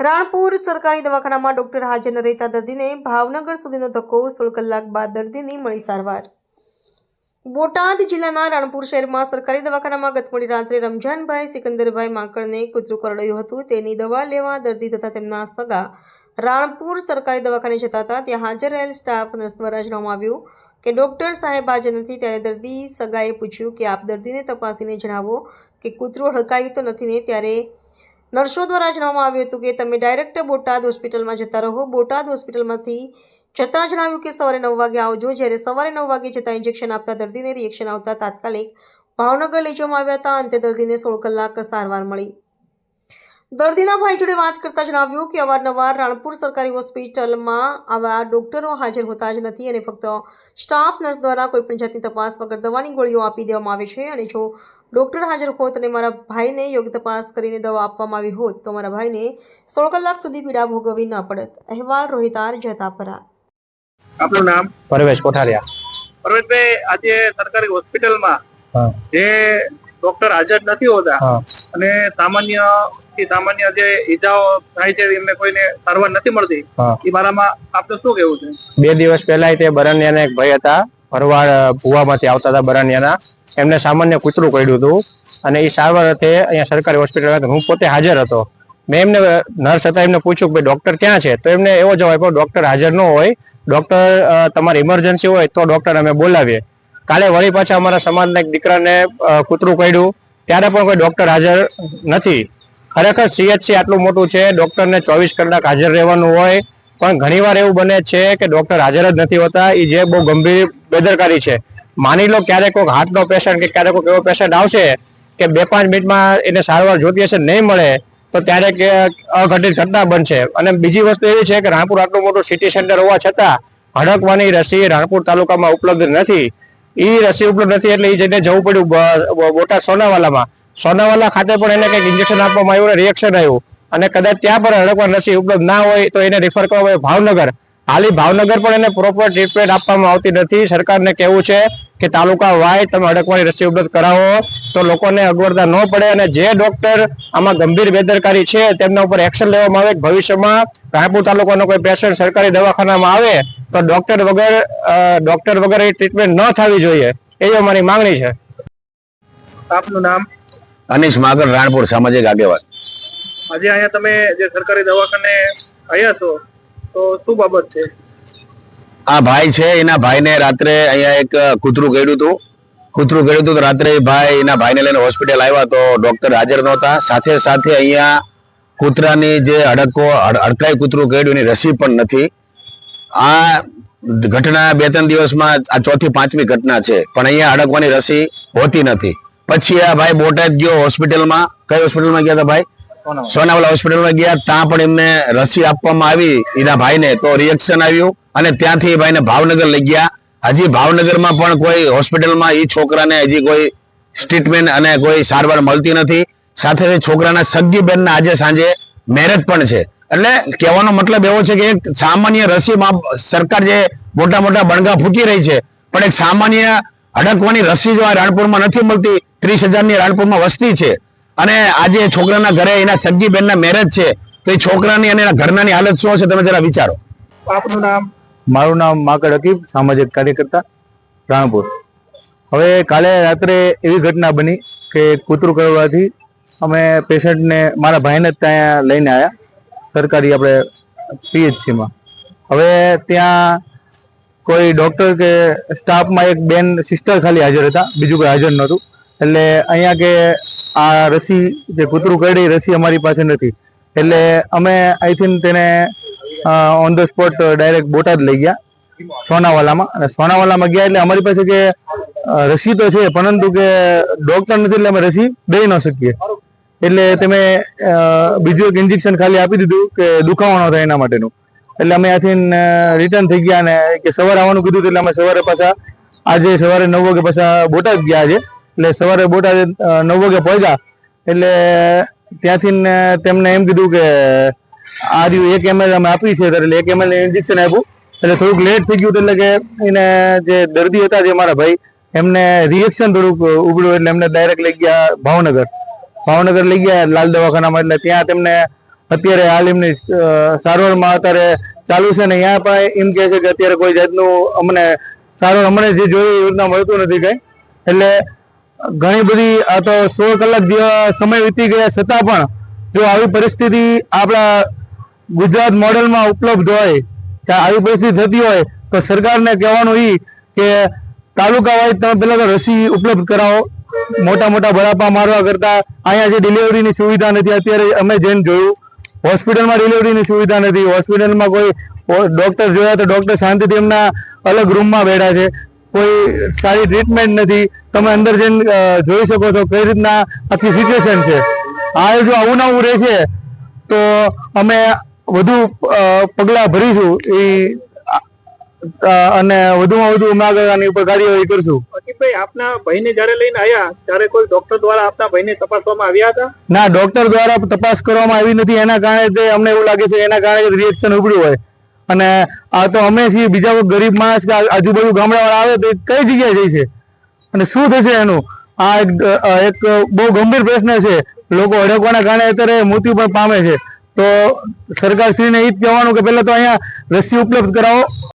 રાણપુર સરકારી દવાખાનામાં ડોક્ટર હાજર ન રહેતા દર્દીને ભાવનગર સુધીનો ધક્કો સોળ કલાક બાદ દર્દીની મળી સારવાર. બોટાદ જિલ્લાના રાણપુર શહેરમાં સરકારી દવાખાનામાં ગત મોડી રાત્રે રમજાનભાઈ સિકંદરભાઈ માંકડને કૂતરું કરડ્યું હતું. તેની દવા લેવા દર્દી તથા તેમના સગા રાણપુર સરકારી દવાખાને જતા હતા. ત્યાં હાજર રહેલ સ્ટાફ નર્સ દ્વારા જણાવવામાં આવ્યું કે ડૉક્ટર સાહેબ હાજર નથી. ત્યારે દર્દી સગાએ પૂછ્યું કે આપ દર્દીને તપાસીને જણાવો કે કૂતરું હડકાયું તો નથી ને? ત્યારે નર્સો દ્વારા જણાવવામાં આવ્યું હતું કે તમે ડાયરેક્ટ બોટાદ હોસ્પિટલમાં જતા રહો. બોટાદ હોસ્પિટલમાંથી જતાં જણાવ્યું કે સવારે નવ વાગે આવજો. જ્યારે સવારે નવ વાગે જતાં ઇન્જેક્શન આપતા દર્દીને રિએક્શન આવતા તાત્કાલિક ભાવનગર લઈ જવામાં આવ્યા હતા. અંતે દર્દીને સોળ કલાક સારવાર મળી. દર્દીના ભાઈ જોડે વાત કરતા જણાવ્યું કે અવારનવાર રાણપુર સરકારી હોસ્પિટલમાં આવા ડોક્ટરો હાજર હોતા જ નથી અને ફક્ત સ્ટાફ નર્સ દ્વારા કોઈપણ જાતની તપાસ વગર દવાની ગોળીઓ આપી દેવામાં આવે છે. અને જો ડોક્ટર હાજર હોત અને મારા ભાઈને યોગ્ય તપાસ કરીને દવા આપવામાં આવી હોત તો મારા ભાઈને સોળ કલાક સુધી પીડા ભોગવવી ન પડત. અહેવાલ રોહિતાર જતાપરા આપનું નામ? પરવેશ કોઠારિયા. પરવેશભાઈ આજે સરકારી હોસ્પિટલમાં. જે ડોક્ટર હાજર નથી હોતા અને સામાન્ય થી સામાન્ય જે ઈજાઓ થાય છે એમને કોઈને સારવાર નથી મળતી એ બારામાં આપનું શું કેવું છે? બે દિવસ પહેલા તે બરણિયાના એક ભાઈ હતા ભરવાડ ભુવામાંથી આવતા હતા બરણિયાના. એમને સામાન્ય કૂતરું કર્યું હતું અને એ સારવાર અર્થે અહીંયા સરકારી હોસ્પિટલ હું પોતે હાજર હતો. મેં એમને નર્સ હતા એમને પૂછ્યું કે ડોક્ટર ક્યાં છે? તો એમને એવો જવાબ આપ્યો ડોક્ટર હાજર ન હોય. ડોક્ટર તમારી ઇમરજન્સી હોય તો ડોક્ટર અમે બોલાવીએ. કાલે વળી પાછા અમારા સમાજના એક દીકરાને કૂતરું કર્યું ત્યારે પણ કોઈ ડોક્ટર હાજર નથી. ખરેખર સીએચસી આટલું મોટું છે, ડોક્ટરને ચોવીસ કલાક હાજર રહેવાનું હોય, પણ ઘણીવાર એવું બને છે કે ડોક્ટર હાજર જ નથી હોતા એ જે બહુ ગંભીર બેદરકારી છે. માની લો ક્યારેક કોઈક હાર્ટનો પેશન્ટ કે ક્યારેક કોઈક એવો પેશન્ટ આવશે કે બે પાંચ મિનિટમાં એને સારવાર જોતી હશે નહીં મળે, તો ત્યારે કે અઘટિત ઘટના બનશે. અને બીજી વસ્તુ એવી છે કે રાણપુર આટલું મોટું સિટી સેન્ટર હોવા છતાં હડકવાની રસી રાણપુર તાલુકામાં ઉપલબ્ધ નથી. એ રસી ઉપલબ્ધ નથી એટલે એ જઈને જવું પડ્યું બોટાદ સોનાવાલામાં. સોનાવાલા ખાતે પણ એને કંઈક ઇન્જેક્શન આપવામાં આવ્યું રિએક્શન આવ્યું. અને કદાચ ત્યાં પણ હડકવા રસી ઉપલબ્ધ ના હોય તો એને રિફર કરવામાં આવે ભાવનગર. હાલી ભાવનગર પણ એને પ્રોપર ટ્રીટમેન્ટ આપવામાં આવતી નથી. સરકારને કહેવું છે કે તાલુકા વાય તમે હડકવાની રસી ઉપલબ્ધ કરાવો. તો લોકોને અગવડતા ન પડે અને જે ડોક્ટર આમાં ગંભીર બેદરકારી છે તેમના ઉપર એક્શન લેવામાં આવે ભવિષ્યમાં રાયપુર તાલુકાનો કોઈ પેશન્ટ સરકારી દવાખાનામાં આવે તો ડોક્ટર વગર ડોક્ટર વગર એ ટ્રીટમેન્ટ ન થવી જોઈએ. એવી અમારી માંગણી છે. આપનું નામ? અનીશ માગર રાણપુર સામાજિક આગેવાન. આજે અહીંયા તમે જે સરકારી દવાખાને આવ્યા છો તો શું બાબત છે? આ ભાઈ છે એના ભાઈને રાત્રે અહીંયા એક કૂતરું કર્યું હતું. કૂતરું કર્યું હતું રાત્રે ભાઈ એના ભાઈને લઈને હોસ્પિટલ આવ્યા તો ડોક્ટર હાજર નહોતા. સાથે સાથે અહીંયા કૂતરાની જે અડકો અડ- અડકાઈ કૂતરું કર્યું એની રસી પણ નથી. આ ઘટના બે ત્રણ દિવસમાં આ ચોથી પાંચમી ઘટના છે. પણ અહીંયા અડકવાની રસી હોતી નથી. પછી આ ભાઈ બોટાદ ગયો હોસ્પિટલમાં. કઈ હોસ્પિટલમાં ગયા હતા ભાઈ? સોનાવાલા. હોસ્પિટલમાં ગયા. ત્યાં પણ એમને રસી આપવામાં આવી. એના ભાઈને તો રિએક્શન આવ્યું. અને ત્યાંથી એ ભાઈને ભાવનગર લઈ ગયા. હજી ભાવનગરમાં પણ કોઈ હોસ્પિટલમાં એ છોકરાને હજી કોઈ ટ્રીટમેન્ટ અને કોઈ સારવાર મળતી નથી. સાથે છોકરાના સગી બેનના આજે સાંજે મેરેજ પણ છે. એટલે કહેવાનો મતલબ એવો છે કે એક સામાન્ય રસીમાં સરકાર જે મોટા મોટા બણગા ફૂકી રહી છે. પણ એક સામાન્ય અડકવાની રસી જો આ રાણપુરમાં નથી મળતી ત્રીસ હજારની રાણપુરમાં વસ્તી છે. અને આજે છોકરાના ઘરે એના સગી બેનના મેરેજ છે તો એ છોકરાની અને એના ઘરનાની હાલત શું હશે તમે જરા વિચારો. આપનું નામ? મારું નામ માકડ હકીબ સામાજિક કાર્યકર્તા રાણપુર. હવે કાલે રાત્રે એવી ઘટના બની કે કૂતરું કરવાથી અમે પેશન્ટને મારા ભાઈને જ ત્યાં લઈને આવ્યા સરકારી આપણે પીએચસીમાં. હવે ત્યાં કોઈ ડૉક્ટર કે સ્ટાફમાં એક બેન સિસ્ટર ખાલી હાજર હતા, બીજું કોઈ હાજર નહોતું. એટલે અહીંયા કે આ રસી જે કૂતરું કરડી રસી અમારી પાસે નથી. એટલે અમે આઈ થિંક તેને on the spot direct Botad લઈ ગયા, સોનાવાલામાં. અને સોનાવાલામાં ગયા એટલે અમારી પાસે કે રસી તો છે, પરંતુ કે ડોક્ટર નથી એટલે અમે રસી દઈ ન શકીએ. એટલે તમે બીજું એક ઇન્જેક્શન ખાલી આપી દીધું કે દુખાવો ન થાય એના માટેનું. એટલે અમે ત્યાંથી રિટર્ન થઈ ગયા અને કે સવારે આવવાનું કીધું એટલે અમે સવારે પાછા, આજે સવારે નવ વાગે પાછા બોટાદ ગયા આજે. એટલે સવારે બોટાદ નવ વાગે પહોંચ્યા. એટલે ત્યાંથી તેમને એમ કીધું કે, આ રહ્યું, એક એમએલ અમે આપી છે એટલે એક એમએલ ઇન્જેક્શન આપ્યું. એટલે થોડુંક લેટ થઈ ગયું એટલે કે એને જે દર્દી હતા, જે મારા ભાઈ, એમને રિએક્શન થોડુંક ઉગડ્યું એટલે એમને ડાયરેક્ટ લઈ ગયા ભાવનગર. ભાવનગર લઈ ગયા લાલ દવાખાનામાં, એટલે ત્યાં તેમને અત્યારે હાલ એમની સારવારમાં અત્યારે ચાલુ છે ને અહીંયા પણ એમ કહે છે કે અત્યારે કોઈ જાતનું અમને સારવાર અમને જે જોઈએ એ રીતના મળતું નથી કઈ. એટલે ઘણી બધી, આ તો સોળ કલાક જેવા સમય વીતી ગયા છતાં પણ જો આવી પરિસ્થિતિ આપણા ગુજરાત મોડેલમાં ઉપલબ્ધ હોય, કે આવી પરિસ્થિતિ થતી હોય, તો સરકારને કહેવાનું એ કે તાલુકા વાઇઝ તમે પેલા તો રસી ઉપલબ્ધ કરાવો મોટા મોટા બરાપા મારવા કરતા, અહીંયા જે ડિલિવરીની સુવિધા નથી, અત્યારે અમે જેમ જોયું હોસ્પિટલમાં ડિલિવરીની સુવિધા નથી. હોસ્પિટલમાં કોઈ ડૉક્ટર જોયા તો ડૉક્ટર શાંતિથી એમના અલગ રૂમમાં બેઠા છે. કોઈ સારી ટ્રીટમેન્ટ નથી. તમે અંદર જઈને જોઈ શકો છો કઈ રીતના આખી સિચ્યુએશન છે. આ જો આવું નવું રહેશે, તો અમે વધુ પગલાં ભરીશું. એ અને વધુમાં વધુ અમે આગળ આની ઉપર કાર્યવાહી કરશું. અકીબભાઈ આપના ભાઈને જયારે લઈને આવ્યા ત્યારે કોઈ ડોક્ટર દ્વારા આપના ભાઈને તપાસવામાં આવ્યા હતા? ના ડોક્ટર દ્વારા તપાસ કરવામાં આવી નથી. એના કારણે તે અમને એવું લાગે છે એના કારણે રિએક્શન ઉભર્યું હોય. અને આ તો અમે છીએ બીજા કોઈ ગરીબ માણસ કે આજુબાજુ ગામડાવાળા આવે તો કઈ જગ્યાએ જઈશે છે? અને શું થશે એનું? આ એક બહુ ગંભીર પ્રશ્ન છે. લોકો અડકવાના કારણે અત્યારે મૃત્યુ પણ પામે છે. તો સરકારશ્રીને એ જ કહેવાનું કે પહેલાં તો અહીંયા રસી ઉપલબ્ધ કરાવો.